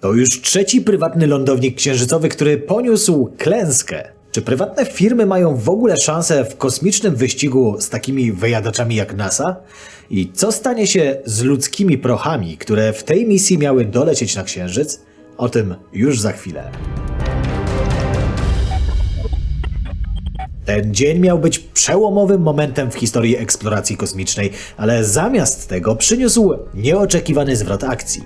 To już trzeci prywatny lądownik księżycowy, który poniósł klęskę. Czy prywatne firmy mają w ogóle szansę w kosmicznym wyścigu z takimi wyjadaczami jak NASA? I co stanie się z ludzkimi prochami, które w tej misji miały dolecieć na Księżyc? O tym już za chwilę. Ten dzień miał być przełomowym momentem w historii eksploracji kosmicznej, ale zamiast tego przyniósł nieoczekiwany zwrot akcji.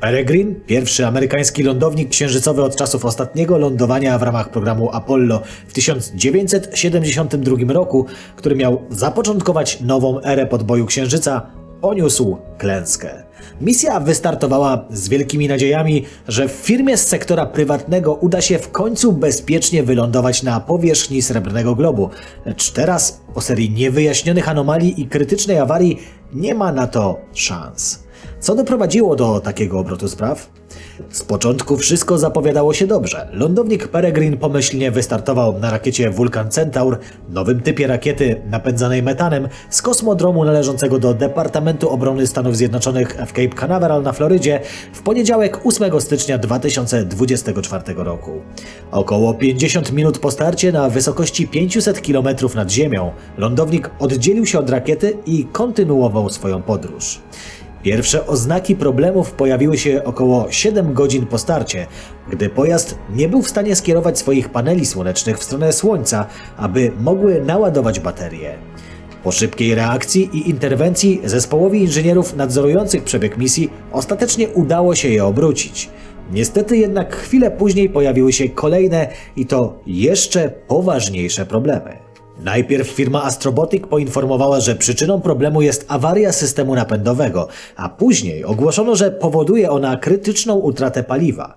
Peregrine, pierwszy amerykański lądownik księżycowy od czasów ostatniego lądowania w ramach programu Apollo w 1972 roku, który miał zapoczątkować nową erę podboju księżyca, poniósł klęskę. Misja wystartowała z wielkimi nadziejami, że w firmie z sektora prywatnego uda się w końcu bezpiecznie wylądować na powierzchni Srebrnego Globu. Lecz teraz, po serii niewyjaśnionych anomalii i krytycznej awarii, nie ma na to szans. Co doprowadziło do takiego obrotu spraw? Z początku wszystko zapowiadało się dobrze. Lądownik Peregrine pomyślnie wystartował na rakiecie Vulcan Centaur, nowym typie rakiety napędzanej metanem, z kosmodromu należącego do Departamentu Obrony Stanów Zjednoczonych w Cape Canaveral na Florydzie w poniedziałek 8 stycznia 2024 roku. Około 50 minut po starcie na wysokości 500 km nad ziemią, lądownik oddzielił się od rakiety i kontynuował swoją podróż. Pierwsze oznaki problemów pojawiły się około 7 godzin po starcie, gdy pojazd nie był w stanie skierować swoich paneli słonecznych w stronę Słońca, aby mogły naładować baterie. Po szybkiej reakcji i interwencji zespołowi inżynierów nadzorujących przebieg misji ostatecznie udało się je obrócić. Niestety jednak chwilę później pojawiły się kolejne i to jeszcze poważniejsze problemy. Najpierw firma Astrobotic poinformowała, że przyczyną problemu jest awaria systemu napędowego, a później ogłoszono, że powoduje ona krytyczną utratę paliwa.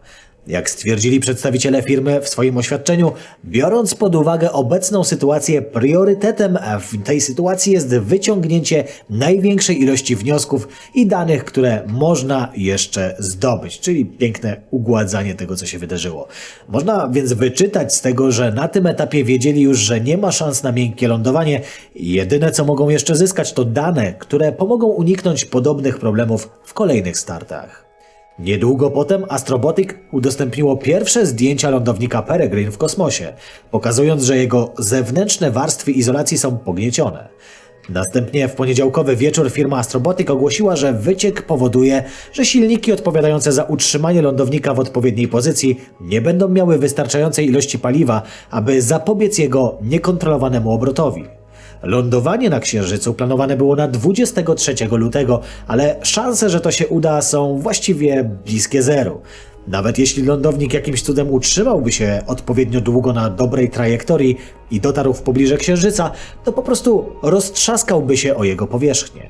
Jak stwierdzili przedstawiciele firmy w swoim oświadczeniu, biorąc pod uwagę obecną sytuację, priorytetem w tej sytuacji jest wyciągnięcie największej ilości wniosków i danych, które można jeszcze zdobyć, czyli piękne ugładzanie tego, co się wydarzyło. Można więc wyczytać z tego, że na tym etapie wiedzieli już, że nie ma szans na miękkie lądowanie jedyne, co mogą jeszcze zyskać, to dane, które pomogą uniknąć podobnych problemów w kolejnych startach. Niedługo potem Astrobotic udostępniło pierwsze zdjęcia lądownika Peregrine w kosmosie, pokazując, że jego zewnętrzne warstwy izolacji są pogniecione. Następnie w poniedziałkowy wieczór firma Astrobotic ogłosiła, że wyciek powoduje, że silniki odpowiadające za utrzymanie lądownika w odpowiedniej pozycji nie będą miały wystarczającej ilości paliwa, aby zapobiec jego niekontrolowanemu obrotowi. Lądowanie na Księżycu planowane było na 23 lutego, ale szanse, że to się uda, są właściwie bliskie zeru. Nawet jeśli lądownik jakimś cudem utrzymałby się odpowiednio długo na dobrej trajektorii i dotarł w pobliże Księżyca, to po prostu roztrzaskałby się o jego powierzchnię.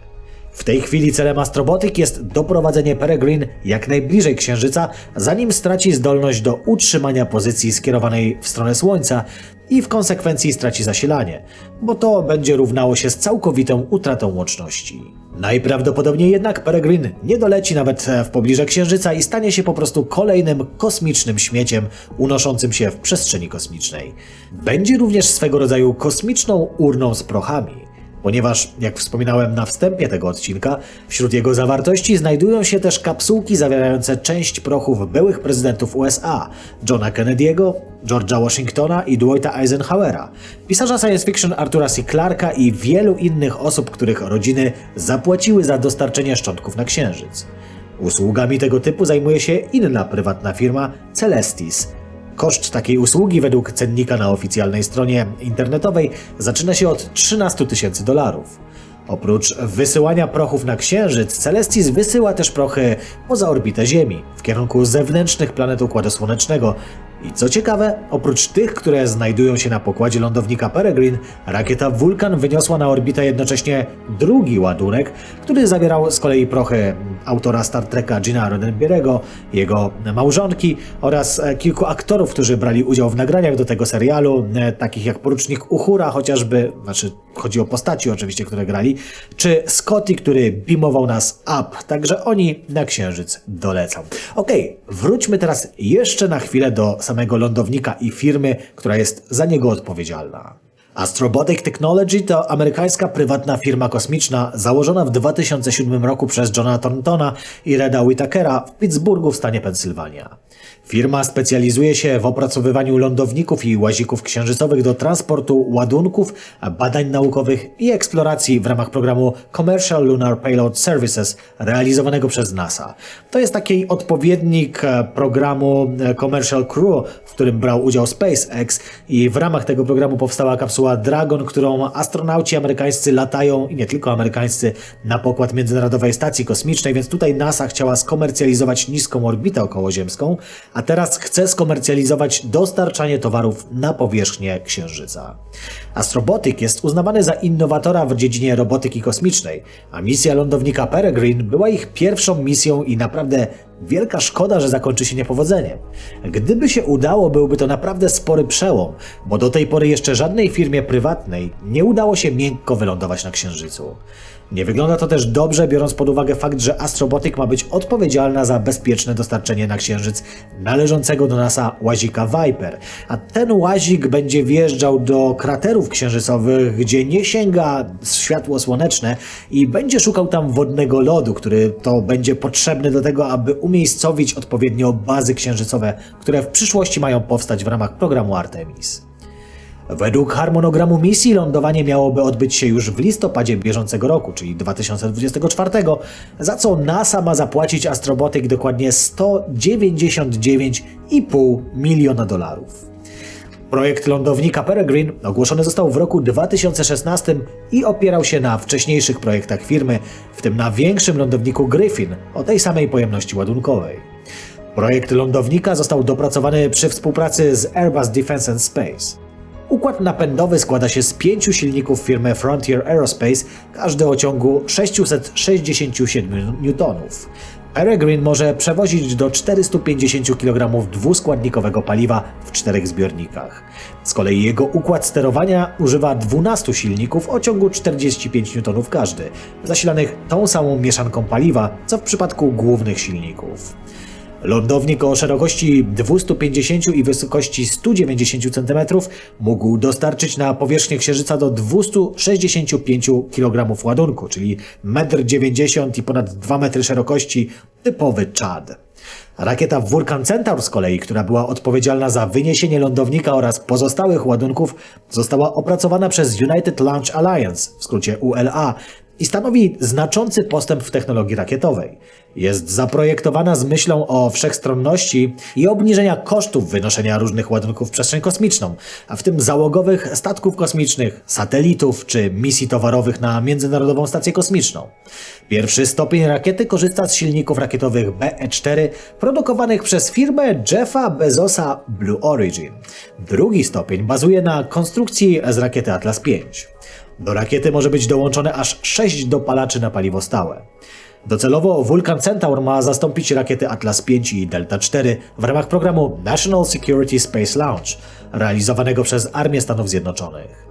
W tej chwili celem Astrobotic jest doprowadzenie Peregrine jak najbliżej Księżyca, zanim straci zdolność do utrzymania pozycji skierowanej w stronę Słońca i w konsekwencji straci zasilanie, bo to będzie równało się z całkowitą utratą łączności. Najprawdopodobniej jednak Peregrine nie doleci nawet w pobliże Księżyca i stanie się po prostu kolejnym kosmicznym śmieciem unoszącym się w przestrzeni kosmicznej. Będzie również swego rodzaju kosmiczną urną z prochami ponieważ, jak wspominałem na wstępie tego odcinka, wśród jego zawartości znajdują się też kapsułki zawierające część prochów byłych prezydentów USA, Johna Kennedy'ego, George'a Washingtona i Dwighta Eisenhowera, pisarza science fiction Artura C. Clarka i wielu innych osób, których rodziny zapłaciły za dostarczenie szczątków na Księżyc. Usługami tego typu zajmuje się inna prywatna firma Celestis – Koszt takiej usługi według cennika na oficjalnej stronie internetowej zaczyna się od 13 tysięcy dolarów. Oprócz wysyłania prochów na Księżyc, Celestis wysyła też prochy poza orbitę Ziemi, w kierunku zewnętrznych planet Układu Słonecznego, i co ciekawe, oprócz tych, które znajdują się na pokładzie lądownika Peregrine, rakieta Vulcan wyniosła na orbitę jednocześnie drugi ładunek, który zawierał z kolei prochy autora Star Treka Gina Roddenberry'ego, jego małżonki oraz e, kilku aktorów, którzy brali udział w nagraniach do tego serialu, e, takich jak porucznik Uhura chociażby, znaczy chodzi o postaci oczywiście, które grali, czy Scotty, który beamował nas up, także oni na Księżyc dolecą. Okej, okay, wróćmy teraz jeszcze na chwilę do samego lądownika i firmy, która jest za niego odpowiedzialna. Astrobotic Technology to amerykańska prywatna firma kosmiczna założona w 2007 roku przez Johna Thorntona i Reda Whitakera w Pittsburghu w stanie Pensylwania. Firma specjalizuje się w opracowywaniu lądowników i łazików księżycowych do transportu ładunków, badań naukowych i eksploracji w ramach programu Commercial Lunar Payload Services realizowanego przez NASA. To jest taki odpowiednik e, programu e, Commercial Crew, w którym brał udział SpaceX i w ramach tego programu powstała kapsuła Dragon, którą astronauci amerykańscy latają i nie tylko amerykańscy na pokład Międzynarodowej Stacji Kosmicznej, więc tutaj NASA chciała skomercjalizować niską orbitę okołoziemską, a teraz chce skomercjalizować dostarczanie towarów na powierzchnię Księżyca. Astrobotic jest uznawany za innowatora w dziedzinie robotyki kosmicznej, a misja lądownika Peregrine była ich pierwszą misją i naprawdę wielka szkoda, że zakończy się niepowodzeniem. Gdyby się udało, byłby to naprawdę spory przełom, bo do tej pory jeszcze żadnej firmie prywatnej nie udało się miękko wylądować na Księżycu. Nie wygląda to też dobrze, biorąc pod uwagę fakt, że Astrobotic ma być odpowiedzialna za bezpieczne dostarczenie na Księżyc należącego do NASA łazika Viper, a ten łazik będzie wjeżdżał do kraterów księżycowych, gdzie nie sięga światło słoneczne i będzie szukał tam wodnego lodu, który to będzie potrzebny do tego, aby umiejscowić odpowiednio bazy księżycowe, które w przyszłości mają powstać w ramach programu Artemis. Według harmonogramu misji lądowanie miałoby odbyć się już w listopadzie bieżącego roku, czyli 2024, za co NASA ma zapłacić Astrobotic dokładnie 199,5 miliona dolarów. Projekt lądownika Peregrine ogłoszony został w roku 2016 i opierał się na wcześniejszych projektach firmy, w tym na większym lądowniku Griffin o tej samej pojemności ładunkowej. Projekt lądownika został dopracowany przy współpracy z Airbus Defence and Space. Układ napędowy składa się z pięciu silników firmy Frontier Aerospace, każdy o ciągu 667 Newtonów. Peregrine może przewozić do 450 kg dwuskładnikowego paliwa w czterech zbiornikach. Z kolei jego układ sterowania używa 12 silników o ciągu 45 N każdy, zasilanych tą samą mieszanką paliwa, co w przypadku głównych silników. Lądownik o szerokości 250 i wysokości 190 cm mógł dostarczyć na powierzchnię Księżyca do 265 kg ładunku, czyli 1,90 m i ponad 2 metry szerokości, typowy czad. Rakieta Vulcan Centaur z kolei, która była odpowiedzialna za wyniesienie lądownika oraz pozostałych ładunków, została opracowana przez United Launch Alliance, w skrócie ULA, i stanowi znaczący postęp w technologii rakietowej. Jest zaprojektowana z myślą o wszechstronności i obniżenia kosztów wynoszenia różnych ładunków w przestrzeń kosmiczną, a w tym załogowych statków kosmicznych, satelitów czy misji towarowych na Międzynarodową Stację Kosmiczną. Pierwszy stopień rakiety korzysta z silników rakietowych BE-4 produkowanych przez firmę Jeffa Bezosa Blue Origin. Drugi stopień bazuje na konstrukcji z rakiety Atlas V. Do rakiety może być dołączone aż 6 dopalaczy na paliwo stałe. Docelowo Vulcan Centaur ma zastąpić rakiety Atlas V i Delta IV w ramach programu National Security Space Launch, realizowanego przez Armię Stanów Zjednoczonych.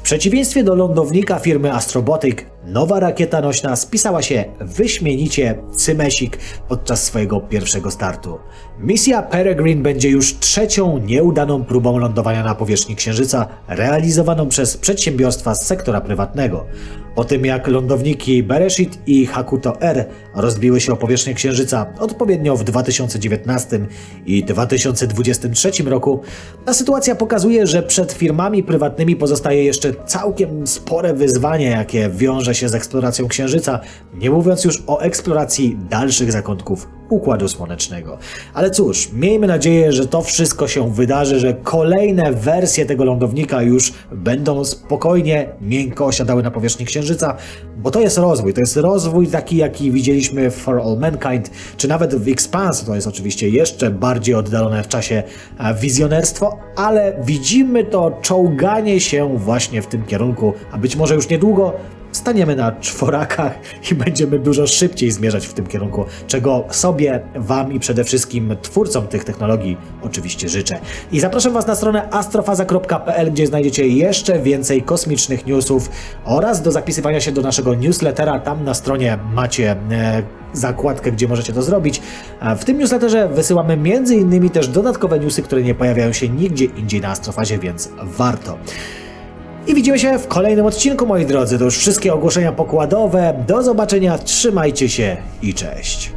W przeciwieństwie do lądownika firmy Astrobotic, nowa rakieta nośna spisała się wyśmienicie cymesik podczas swojego pierwszego startu. Misja Peregrine będzie już trzecią nieudaną próbą lądowania na powierzchni Księżyca, realizowaną przez przedsiębiorstwa z sektora prywatnego. Po tym jak lądowniki Bereshit i Hakuto R rozbiły się o powierzchnię Księżyca odpowiednio w 2019 i 2023 roku, ta sytuacja pokazuje, że przed firmami prywatnymi pozostaje jeszcze całkiem spore wyzwanie, jakie wiąże się z eksploracją Księżyca, nie mówiąc już o eksploracji dalszych zakątków Układu Słonecznego. Ale cóż, miejmy nadzieję, że to wszystko się wydarzy, że kolejne wersje tego lądownika już będą spokojnie, miękko osiadały na powierzchni Księżyca, bo to jest rozwój. To jest rozwój taki, jaki widzieliśmy For All Mankind, czy nawet w Expanse. To jest oczywiście jeszcze bardziej oddalone w czasie e, wizjonerstwo, ale widzimy to czołganie się właśnie w tym kierunku, a być może już niedługo staniemy na czworakach i będziemy dużo szybciej zmierzać w tym kierunku, czego sobie, Wam i przede wszystkim twórcom tych technologii oczywiście życzę. I zapraszam Was na stronę astrofaza.pl, gdzie znajdziecie jeszcze więcej kosmicznych newsów oraz do zapisywania się do naszego newslettera. Tam na stronie macie e, zakładkę, gdzie możecie to zrobić. W tym newsletterze wysyłamy innymi też dodatkowe newsy, które nie pojawiają się nigdzie indziej na Astrofazie, więc warto. I widzimy się w kolejnym odcinku, moi drodzy. To już wszystkie ogłoszenia pokładowe. Do zobaczenia, trzymajcie się i cześć.